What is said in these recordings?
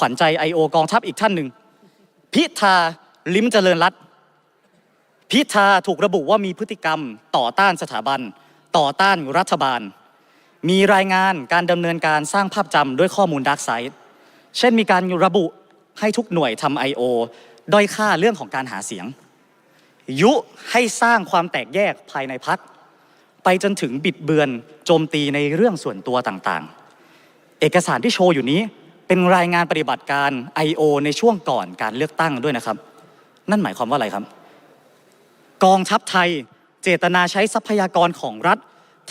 ขวัญใจ I.O. กองทัพอีกท่านหนึ่ง พิธาลิ้มเจริญรัตพิธาถูกระบุว่ามีพฤติกรรมต่อต้านสถาบัน ต่อต้านรัฐบาล มีรายงานการดำเนินการสร้างภาพจำด้วยข้อมูลดาร์กไซด์เช่นมีการระบุให้ทุกหน่วยทำ I.O. ด้อยค่าเรื่องของการหาเสียง ยุให้สร้างความแตกแยกภายในพัก ไปจนถึงบิดเบือนโจมตีในเรื่องส่วนตัวต่างๆ เอกสารที่โชว์อยู่นี้ เป็นรายงานปฏิบัติการ I.O. ในช่วงก่อนการเลือกตั้งด้วยนะครับ นั่นหมายความว่าอะไรครับ กองทัพไทยเจตนาใช้ทรัพยากรของรัฐ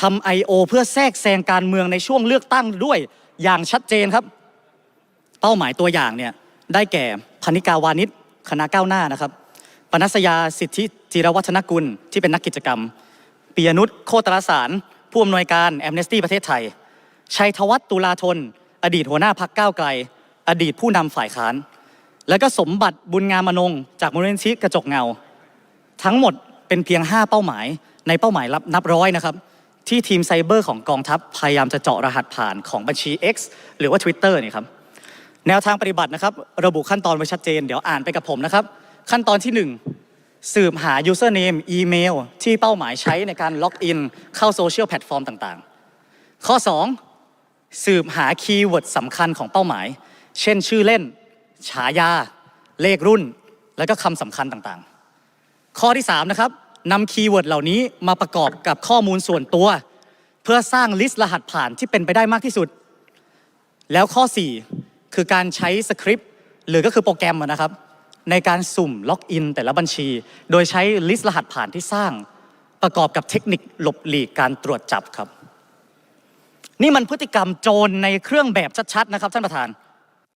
ทำ I.O. เพื่อแทรกแซงการเมืองในช่วงเลือกตั้งด้วยอย่างชัดเจนครับ เป้าหมายตัวอย่างเนี่ยได้แก่พนิกาวานิชคณะก้าวหน้านะครับปนัสยาสิทธิจิรวัฒนกุลที่เป็นนักกิจกรรมปียนุชโคตรสาร ผู้อำนวยการแอมเนสตี้ประเทศไทย ชัยธวัฒน์ตุลาธน อดีตหัวหน้าพักก้าวไกล อดีตผู้นำฝ่ายค้าน แล้วก็สมบัติบุญงามมนง จากมูลนิธิกระจกเงา ทั้งหมดเป็นเพียง 5 เป้าหมาย ในเป้าหมายรับนับร้อยนะครับ ที่ทีมไซเบอร์ของกองทัพพยายามจะเจาะรหัสผ่านของบัญชี X หรือว่า Twitter นี่ครับแนวทางปฏิบัตินะครับ ระบุขั้นตอนไว้ชัดเจน เดี๋ยวอ่านไปกับผมนะครับ ขั้นตอนที่ 1 สืบหา username อีเมลที่เป้าหมายใช้ในการล็อกอินเข้าโซเชียลแพลตฟอร์มต่างๆ ข้อ 2 สืบหาคีย์เวิร์ดสำคัญของเป้าหมาย เช่นชื่อเล่น ฉายา เลขรุ่น และก็คำสำคัญต่างๆ ข้อที่ 3 นะครับนำคีย์เวิร์ดเหล่านี้มาประกอบกับข้อมูลส่วนตัว เพื่อสร้างลิสต์รหัสผ่านที่เป็นไปได้มากที่สุด แล้วข้อ 4 คือการใช้สคริปต์หรือก็คือโปรแกรมนะครับ ในการสุ่มล็อกอินแต่ละบัญชี โดยใช้ลิสต์รหัสผ่านที่สร้าง ประกอบกับเทคนิคหลบหลีกการตรวจจับครับ นี่มันพฤติกรรมโจรในเครื่องแบบชัดๆนะครับท่านประธาน